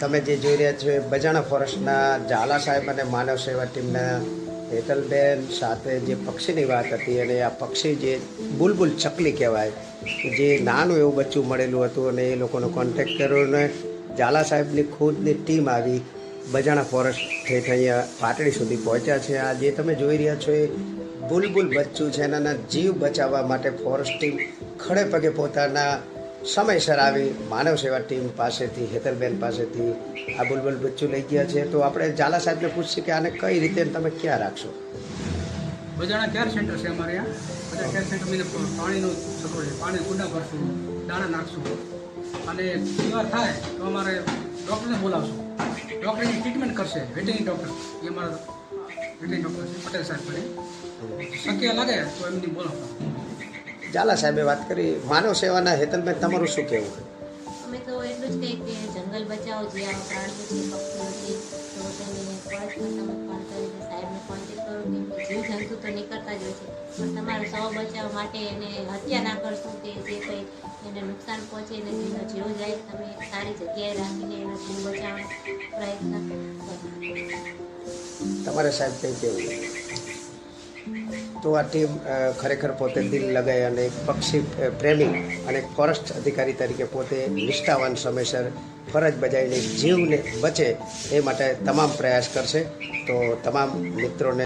તમે જે જોઈ રહ્યા છો એ બજાણા ફોરેસ્ટના ઝાલા સાહેબ અને માનવ સેવા ટીમના હેતલબેન સાથે જે પક્ષીની વાત હતી અને આ પક્ષી જે બુલબુલ ચકલી કહેવાય, જે નાનું એવું બચ્ચું મળેલું હતું અને એ લોકોનો કોન્ટેક્ટ કર્યો અને ઝાલા સાહેબની ખુદની ટીમ આવી બજાણા ફોરેસ્ટ ઠેઠ અહીંયા પાટડી સુધી પહોંચ્યા છે. આ જે તમે જોઈ રહ્યા છો એ બુલબુલ બચ્ચું છે એના જીવ બચાવવા માટે ફોરેસ્ટ ટીમ ખડે પગે પોતાના સમયસર આવી માનવ સેવા ટીમ પાસેથી, હેતલબેન પાસેથી આ બુલબુલ બચ્ચું લઈ ગયા છે. તો આપણે ઝાલા સાહેબને પૂછીએ કે આને કઈ રીતે તમે ક્યાં રાખશો? બજાણા કેર સેન્ટર છે અમારે બધા કેર સેન્ટર પાણીનો સગવડ છે. પાણી કુંડા ભરશું, દાણા નાખશું. અને બીમાર થાય તો અમારે ડૉક્ટરને બોલાવશું. ડૉક્ટરની ટ્રીટમેન્ટ કરશે. Waiting doctor. એ અમારા વેટરનરી ડૉક્ટર છે પટેલ સાહેબ પડે શક્ય લાગે તો એમની બોલાવતા ઝાલા સાહેબે વાત કરી માનવ સેવાના હેતલબેન તમારું શું કહેવું અમે તો એટલું જ કહીએ કે જંગલ બચાવો જે આ પ્રાણીઓ છે પક્ષીઓ છે તો તેને સાહેબને કોન્ટેક્ટ કરો કે જીવ જંતુ તો નીકળતા જ હોય છે. પણ તમારે સૌ બચાવ માટે એને હત્યા ના કરશો કે જે કંઈ એને નુકસાન પહોંચે એને એનો જીવ જાય તમે સારી જગ્યાએ રાખીને એનો જીવ બચાવવાનો પ્રયત્ન કરો. તમારે સાહેબ કંઈ કહેવું તો આ ટીમ ખરેખર પોતે દિલ લગાઈ અને એક પક્ષી પ્રેમી અને એક ફોરેસ્ટ અધિકારી તરીકે પોતે નિષ્ઠાવાન સમયસર ફરજ બજાવીને જીવને બચે એ માટે તમામ પ્રયાસ કરશે. તો તમામ મિત્રોને